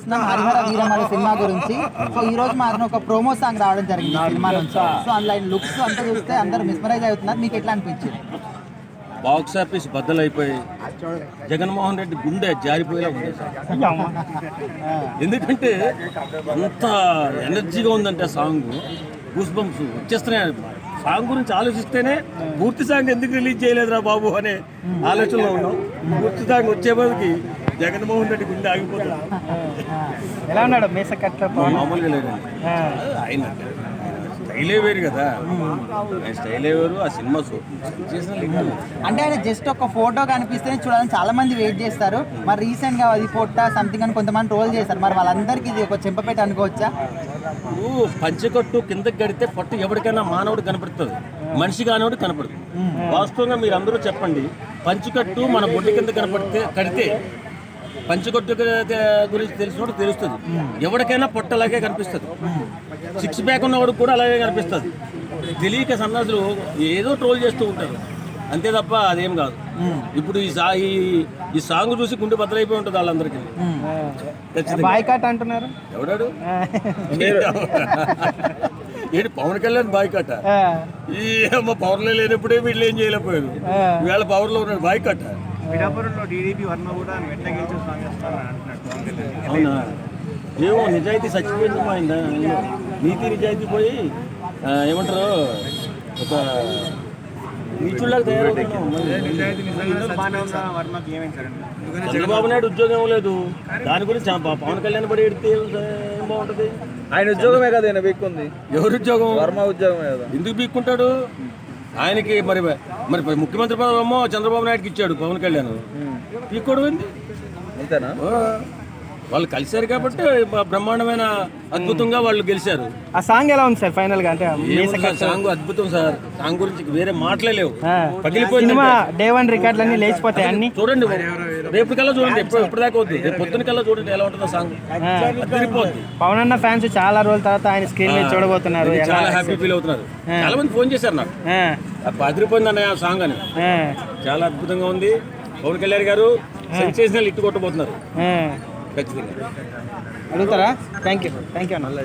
చూస్తున్నాం హరిహర వీరమల సినిమా గురించి. సో ఈ రోజు మాత్రం ఒక ప్రోమో సాంగ్ రావడం జరిగింది సినిమా నుంచి. సో అందులో లుక్స్ అంతా చూస్తే అందరూ మిస్మరైజ్ అవుతున్నారు. మీకు ఎట్లా అనిపించింది? బాక్స్ ఆఫీస్ బద్దలైపోయి జగన్మోహన్ రెడ్డి గుండె జారిపోయేలా ఉంది ఎందుకంటే అంత ఎనర్జీగా ఉందంటే సాంగ్ గూస్ బంప్స్ వచ్చేస్తున్నాయి. సాంగ్ గురించి ఆలోచిస్తేనే పూర్తి సాంగ్ ఎందుకు రిలీజ్ చేయలేదురా బాబు అనే ఆలోచనలో ఉన్నాం. పూర్తి సాంగ్ వచ్చే జగన్మోహన్ రెడ్డి గుండె ఆగిపోతుంది. ఎలా ఉన్నాడు మేస కట్ల మామూలుగా లేదండి ఆయన స్టైలే వేరు కదా. ఆయన స్టైలే వేరు ఆ సినిమా అంటే ఆయన జస్ట్ ఒక ఫోటో కనిపిస్తేనే చూడాలని చాలా మంది వెయిట్ చేస్తారు. మరి రీసెంట్గా అది ఫోటో సంథింగ్ అని కొంతమంది ట్రోల్ చేస్తారు మరి వాళ్ళందరికీ ఇది ఒక చెంపపేట అనుకోవచ్చా? ఇప్పుడు పంచకట్టు కిందకి కడితే పట్టు ఎవరికైనా మానవుడు కనపడుతుంది. మనిషి కానివాడు కనపడదు వాస్తవంగా మీరు అందరూ చెప్పండి పంచకట్టు మన బొడ్డు కింద కనపడితే కడితే పంచకట్టు గు- గురించి తెలిసినోడు తెలుస్తుంది. ఎవరికైనా పొట్ట అలాగే కనిపిస్తుంది. సిక్స్ ప్యాక్ ఉన్నవాడు కూడా అలాగే కనిపిస్తుంది. తెలియక సన్నాసులు ఏదో ట్రోల్ చేస్తూ ఉంటారు. అంతే తప్ప అదేం కాదు. ఇప్పుడు ఈ సా ఈ సాంగ్ చూసి గుండె బద్దలైపోయి ఉంటుంది వాళ్ళందరికీ. బాయ్కాట్ అంటున్నారు. ఎవడాడు? ఏంటి పవన్ కళ్యాణ్ బాయ్కట్ట ఆ, ఈ అమ్మ పవర్లో లేనప్పుడే వీళ్ళు ఏం చేయలేకపోయారు. వీళ్ళ పవర్లో ఉన్నాడు బాయ్కట్ట పిఠాపురంలో టీడీపీ వర్మ కూడా గెలిచి అంటున్నాడు అవునా? ఏమో నిజాయితీ చచ్చిపోయింది మా ఆయన నీతి నిజాయితీ పోయి ఏమంటారు ఒక తయారవుతున్నాం చంద్రబాబు నాయుడు ఉద్యోగం లేదు. దాని గురించి పవన్ కళ్యాణ్ పడి ఎడితే ఏం బాగుంటుంది? ఆయన ఉద్యోగమే కదా ఈయన బిక్కుంది ఎవరి ఉద్యోగం? వర్మ ఉద్యోగమే కదా. ఎందుకు బీక్కుంటాడు ఆయనకి మరి మరి ముఖ్యమంత్రి పదవేమో చంద్రబాబు నాయుడుకి ఇచ్చాడు పవన్ కళ్యాణ్. పీక్కోడు ఏంది? అంతేనా? వాళ్ళు కలిశారు కాబట్టి బ్రహ్మాండమైన అద్భుతంగా వాళ్ళు గెలిచారు. ఆ సాంగ్ ఎలా ఉంది సార్ ఫైనల్గా అంటే సాంగ్ అద్భుతం సార్. సాంగ్ గురించి వేరే మాటలే లేవు. ఆ, పగిలిపోయింది సినిమా డే వన్ రికార్డులన్నీ లేచిపోతాయి అన్ని. చూడండి రేపు కల్లా చూడండి. ఎప్పుడు ఎప్పుడు దాకా వద్దు. రేపు పొద్దున కల్లా చూడండి ఎలా ఉంటుందో సాంగ్. అదిరిపోద్ది. పవన్ అన్న ఫ్యాన్స్ చాలా రోజుల తర్వాత ఆయన స్క్రీన్ మీద చూడబోతున్నారు. చాలా హ్యాపీ ఫీల్ అవుతున్నారు. చాలా మంది ఫోన్ చేశారు నాకు. అదిరిపోయింది అన్నయ్య ఆ సాంగ్ అని. చాలా అద్భుతంగా ఉంది. పవన్ కళ్యాణ్ గారు సెన్సేషనల్ ఇట్టు కొట్టబోతున్నారు. ಖಚಿತ ಅನಂತರ ಥ್ಯಾಂಕ್ ಯು ಥ್ಯಾಂಕ್ ಯು ಅಣ್ಣ.